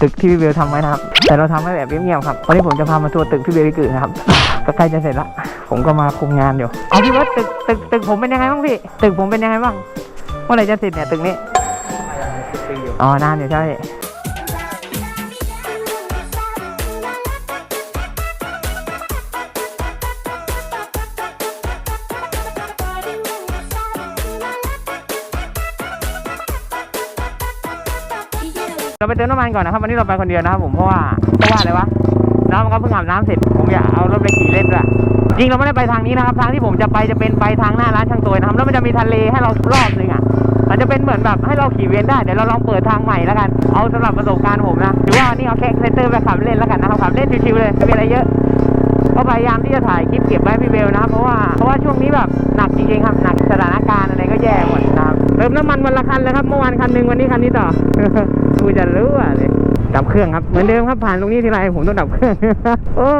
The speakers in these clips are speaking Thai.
ตึกที่พี่เบลทำไว้นะครับ แต่เราทำไว้แบบเงียบๆครับ วันนี้ผมจะพามาทัวร์ตึกพี่เบลวิกุนะครับ ก็ใกล้จะเสร็จละ ผมก็มาคุมงานอยู่ เอาพี่ว่าตึกตึกตึกผมเป็นยังไงบ้างพี่ ตึกผมเป็นยังไงบ้าง เมื่อไหร่จะเสร็จเนี่ยตึกนี้ อ๋อนานอยู่ใช่ เราไปเติมน้ำมันก่อนนะครับวันนี้เราไปคนเดียวนะครับผมเพราะว่าเพราะว่าอะไรวะน้องมันก็เพิ่งอาบน้ำเสร็จผมอยากเอารถไปขี่เล่นด้วยจริงเราไม่ได้ไปทางนี้นะครับ ทางที่ผมจะไปจะเป็นไปทางหน้าร้านช่างตัวนะครับแล้วมันจะมีทะเลให้เรารอบนึงอะมันจะเป็นเหมือนแบบให้เราขี่เวียนได้เดี๋ยวเราลองเปิดทางใหม่แล้วกันเอาสำหรับประสบการณ์ผมนะหรือว่านนี้เอาแค่เซนเตอร์ไปขับเล่นแล้วกันนะครับขับเล่นชิวๆเลยไม่มีอะไรเยอะก็พยายามที่จะถ่ายคลิปเก็บไว้พี่เบลนะเพราะว่าเพราะว่าช่วงนี้แบบหนักจริงๆครับหนักสถานการณ์อะไรก็แย่หมด เติมน้ำมันวันละคันเลยครับเมื่อวานคันหนึ่งวันนี้คันนี้ต่อกูจะรู้อะเลยดับเครื่องครับเหมือนเดิมครับผ่านตรงนี้ทีไรผมต้องดับเครื่องโอ้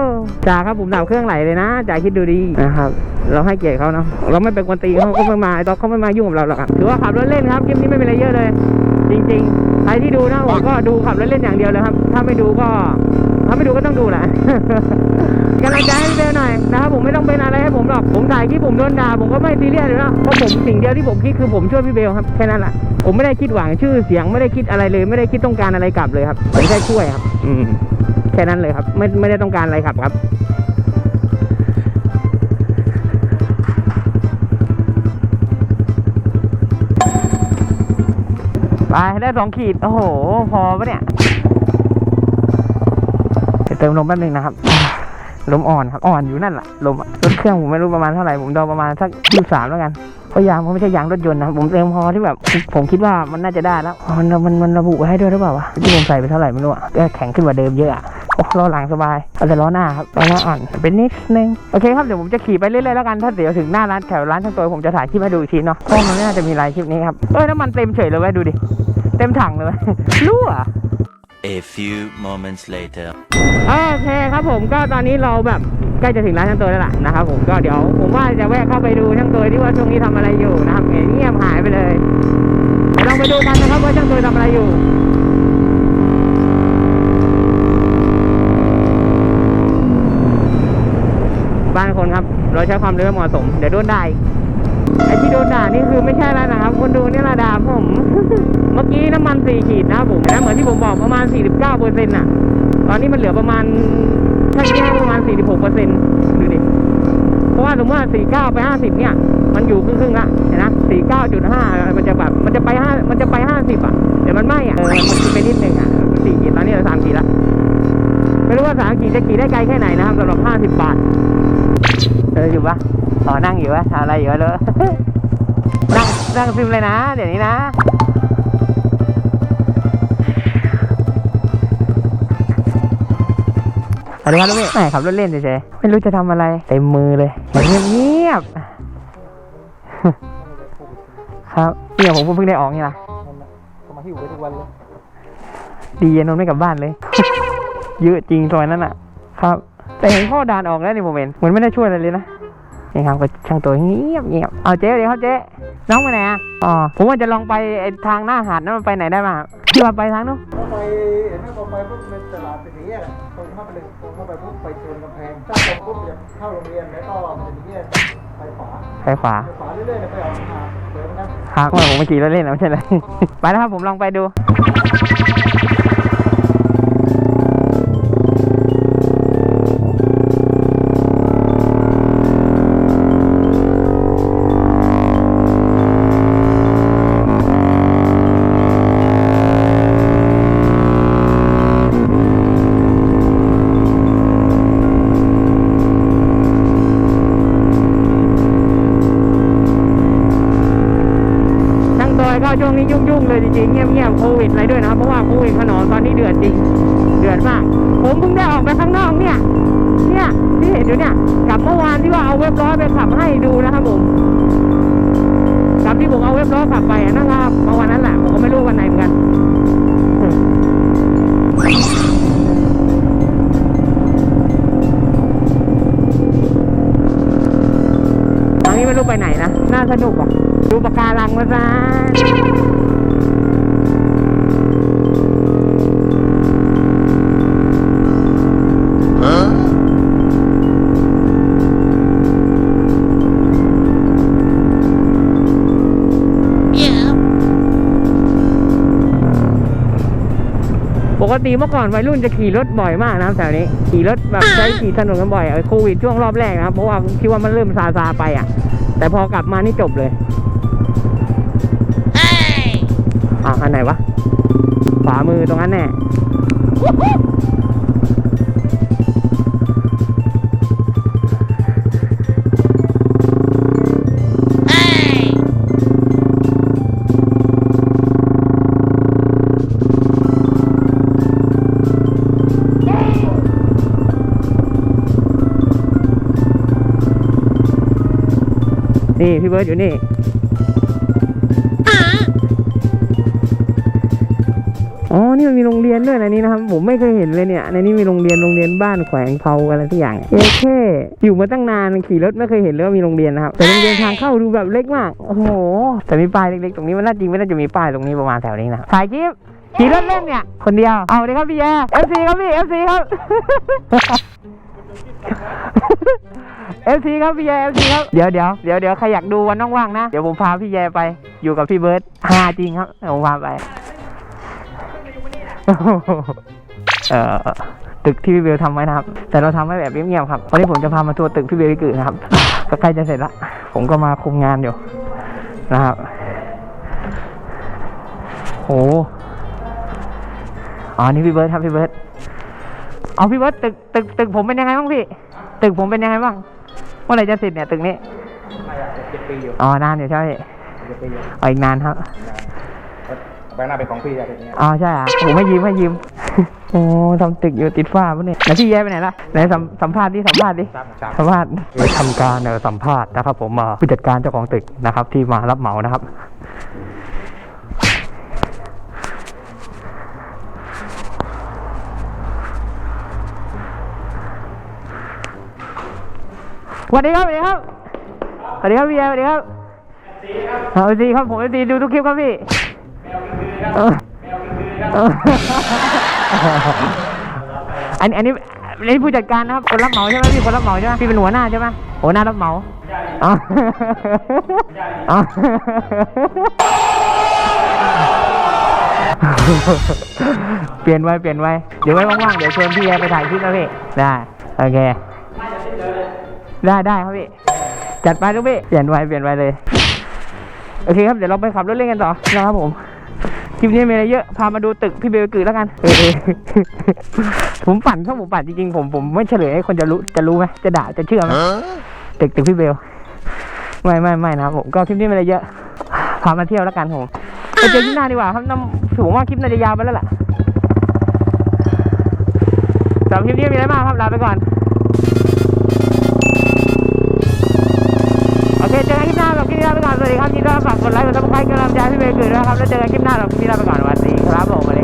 จ่าครับผมดับเครื่องไหลเลยนะจ่าคิดดูดีนะครับ เราให้เกียรติเขาเนาะเราไม่เป็นคนตีเขาก็ไม่มาไอ้ตอกเขาไม่มายุ่งกับเราหรอกครับถือว่าขับรถเล่นครับคลิปนี้ไม่เป็นอะไรเยอะเลย จริง ๆ ใครที่ดูนะผมก็ดูขับรถเล่นอย่างเดียวเลยครับ ถ้าไม่ดูก็ ถ้าไม่ดูก็ต้องดูแหละกำลังใจให้พี่เบลหน่อยนะครับผมไม่ต้องเป็ ถ่ายคลิปผมโดนด่าผมก็ไม่ซีเรียสเลยนะเพราะผมสิ่งเดียวที่ผมคิดคือผมช่วยพี่เบลครับแค่นั้นแหละผมไม่ได้คิดหวังชื่อเสียงไม่ได้คิดอะไรเลย ไม่ได้คิดต้องการอะไรกลับเลยครับผมแค่ช่วยครับ อืมแค่นั้นเลยครับ ไม่ไม่ได้ต้องการอะไรครับครับไปได้สองขีด โอ้โห พอปะเนี่ยเดี๋ยวเติมลมแป๊บนึงนะครับ ลมอ่อนครับอ่อนอยู่นั่นแหละลมรถเครื่องผมไม่รู้ประมาณเท่าไหร่ผมเดาประมาณสักยี่สามแล้วกันเพราะยางมันไม่ใช่ยางรถยนต์นะผมเติมพอที่แบบ ผมคิดว่ามันน่าจะได้แล้วมันมันมันระบุไว้ให้ด้วยหรือเปล่าวะที่ผมใส่ไปเท่าไหร่ไม่รู้อะแข็งขึ้นกว่าเดิมเยอะอะโอ้ล้อหลังสบายเอาแต่ล้อหน้าครับล้อหน้าอ่อนเป็นนิดนึงโอเคครับเดี๋ยวผมจะขี่ไปเรื่อยๆแล้วกันถ้าเดี๋ยวถึงหน้าร้านแถวร้านช่างตัวผมจะถ่ายคลิปให้ดูอีกทีเนาะเพราะมันน่าจะมีลายคลิปนี้ครับเอ้ยน้ำมันเต็มเฉยเลยเว้ยดูดิเต็มถังเลยเว้ยรั่ว A few moments later. โอเคครับผมก็ตอนนี้เราแบบใกล้จะถึงร้านช่างตัวแล้วล่ะนะครับผมก็เดี๋ยวผมว่าจะแวะเข้าไปดูช่างตัวที่ว่าช่วงนี้ทำอะไรอยู่นะครับเงียบหายไปเลยเดี๋ยวลองไปดูกันนะครับว่าช่างตัวทำอะไรอยู่ บ้านคนครับ เราใช้ความเร็วให้เหมาะสม เดี๋ยวโดนด่าอีกไอ้ที่โดนด่านี่คือไม่ใช่แล้วนะครับคนดูนี่ละด่าผม เมื่อกี้ น้ำมันสี่ขีดนะครับผมนะเหมือนที่ผมบอกประมาณ 49เปอร์เซ็นต์อะ ตอนนี้มันเหลือประมาณถ้าแค่ประมาณ 46เปอร์เซ็นต์ดูดิ เพราะว่าสมมติว่า49 ไป 50 เนี่ย มันอยู่ครึ่งๆละเห็นนะ49.5 มันจะแบบมันจะไป5มันจะไป 50 อะ เดี๋ยวมันไม่อะเออมันคือไปนิดนึงอะ4ขีดตอนนี้เรา3ขีดละไม่รู้ว่า3ขีดจะขี่ได้ไกลแค่ไหนนะครับสำหรับ 50 บาทเอออยู่ปะอ๋อนั่งอยู่ปะทำอะไรอยู่วะเลยนั่งนั่งซึมเลยนะ เดี๋ยวนี้นะ สวัสดีครับลูกพี่แหมขับรถเล่นเฉยๆไม่รู้จะทำอะไรเต็มมือเลยเงียบเงียบๆครับเนี่ยผมเพิ่งได้ออกนี่นะก็มาหิวไปทุกวันเลยดีอะนนท์ไม่กลับบ้านเลย เยอะจริงซอยนั้นอะ ครับ แต่เห็นพ่อด่านออกแล้วนี่ผมเห็นเหมือนไม่ได้ช่วยอะไรเลยนะนี่ครับก็ช่างตัวเงียบเงียบเอาเจ๊เดี๋ยวครับเจ๊น้องไปไหนอะอ๋อผมว่าจะลองไปไอ้ทางหน้าหาดนั้นมันไปไหนได้บ้างที่ว่าไปทางนู้น ปปุ๊บไปชนกำแพงถ้าตรงปุ๊บจะเข้าโรงเรียนแล้วก็มันจะมีแยกไปขวาไปขวา ไปขวาเรื่อยๆไปออกทางเดินนะครับครับว่าผมไปขี่รถเล่นนะไม่ใช่เลย ไปแล้วครับผมลองไปดู ช่างตัวงนี้ยุ่งๆเลยจริงๆเงียบๆโควิดอะไรด้วยนะครับเพราะว่าโควิดขนอตอนนี้เดือดจริง เดือดมาก ผมเพิ่งได้ออกไปข้างนอกเนี่ย เนี่ยที่เห็นอยู่เนี่ยกับเมื่อวานที่ว่าเอาเว็บร้อยไปขับให้ดูนะครับผมกับที่ผมเอาเว็บร้อยขับไปนะครับเมื่อวันนั้นแหละผมก็ไม่รู้วันไหนเหมือนกันทางนี้ไม่รู้ไปไหนนะน่าสนุกอะ ดูปะการังนะจ๊ะปกติเมื่อก่อนวัยรุ่นจะขี่รถบ่อยมากนะแถวนี้ ขี่รถแบบใช้ขี่ถนนกันบ่อยโควิดช่วงรอบแรกนะครับ เพราะว่าคิดว่ามันเริ่มซาซาไปอะ แต่พอกลับมานี่จบเลย อันไหนวะ ขวามือตรงนั้นแน่นี่ พี่เบิร์ดอยู่นี่ อ๋อ นี่มันมีโรงเรียนด้วยในนี้นะครับ ผมไม่เคยเห็นเลยเนี่ย ในนี้มีโรงเรียน โรงเรียนบ้านแขวงเผาอะไรทุกอย่างเอแค่อยู่มาตั้งนานขี่รถไม่เคยเห็นเลยว่ามีโรงเรียนนะครับ แต่โรงเรียนทางเข้าดูแบบเล็กมาก โอ้โห แต่มีป้ายเล็กๆ ตรงนี้มันน่าจริงไม่น่าจะมีป้ายตรงนี้ประมาณแถวนี้นะถ่ายคลิปขี่รถเล่นเนี่ย คนเดียว เอาเลยครับพี่แย่ FC ครับพี่ FC ครับ FC ครับพี่แย่ FC ครับ เดี๋ยวเดี๋ยวเดี๋ยวเดี๋ยวใครอยากดูวันว่างๆนะ เดี๋ยวผมพาพี่แย่ไป อยู่กับพี่เบิร์ตฮาจริงครับเดี๋ยวผมพาไป เอ่อตึกที่พี่เบลทำไว้นะครับ แต่เราทำไว้แบบเงียบๆครับ วันนี้ผมจะพามาทัวร์ตึกพี่เบลวิกุนะครับ ก็ใกล้จะเสร็จละ ผมก็มาคุมงานอยู่นะครับ โห อ๋อ นี่พี่เบิร์ดครับพี่เบิร์ดเอาพี่เบิร์ดตึกตึกตึกผมเป็นยังไงบ้างพี่ ตึกผมเป็นยังไงบ้าง เมื่อไหร่จะเสร็จเนี่ยตึกนี้เจ็ดปีอยู่อ๋อนานอยู่ใช่ไหมพี่เจ็ดปีอยู่เอาอีกนานครับ ใบหน้าเป็นของพี่อะไรอย่างเงี้ยอ๋อใช่อะผมไม่ยิ้มไม่ยิ้ม โอ้ทำตึกอยู่ติดฝ้าปะเนี่ยแล้วพี่แย้ไปไหนล่ะไหนสัมสัมภาษณ์ดิสัมภาษณ์ดิ ครับครับสัมภาษณ์ทำการเอ่อสัมภาษณ์นะครับผมมาผู้จัดการเจ้าของตึกนะครับ ที่มารับเหมานะครับ สวัสดีครับสวัสดีครับสวัสดีครับพี่แย้สวัสดีครับสวัสดีครับผมสวัสดีดูทุกคลิปครับพี่เอันนี้อันนี้อันนี้ผู้จัดการนะครับ คนรับเหมาใช่ไหมพี่คนรับเหมาใช่ไหมพี่เป็นหัวหน้าใช่ไหมหัวหน้ารับเหมาอ๋ออ๋อเปลี่ยนไว้เปลี่ยนไว้ เดี๋ยวไว้ว่างๆ เดี๋ยวชวนพี่แอไปถ่ายคลิปนะพี่ ได้ โอเค ได้ได้ครับพี่ จัดไปลูกพี่ เปลี่ยนไว้เปลี่ยนไว้เลย โอเคครับ เดี๋ยวเราไปขับรถเล่นกันต่อนะครับผม ลิปนี้มีอะไรเยอะ พามาดูตึกพี่เบลกือแล้วกันเออผมปั่นถ้าผมปั่นจริงๆผมผมไม่เฉลยให้คนจะรู้จะรู้ไหมจะด่าจะเชื่อไหมตึกตึกพี่เบล ไม่ไม่ไม่นะครับผมก็คลิปนี้มีอะไรเยอะ พามาเที่ยวแล้วกันผมไปเจอคลิปหน้าดีกว่าครับน้ำผมว่าคลิปน่าจะยาวไปแล้วล่ะสำหรับคลิปนี้มีอะไรมากครับลาไปก่อน เจอกันคลิปหน้าแบบคลิปหน้าไปก่อนสวัสดีครับยินดีต้อนรับฝากกดไลค์กดซับสไครต์กำลังใจพี่เบย์เกิดด้วครับแล้วเจอกันคลิปหน้าแบบคลิปหน้าไปก่อนสวัสดีครับผมมาเล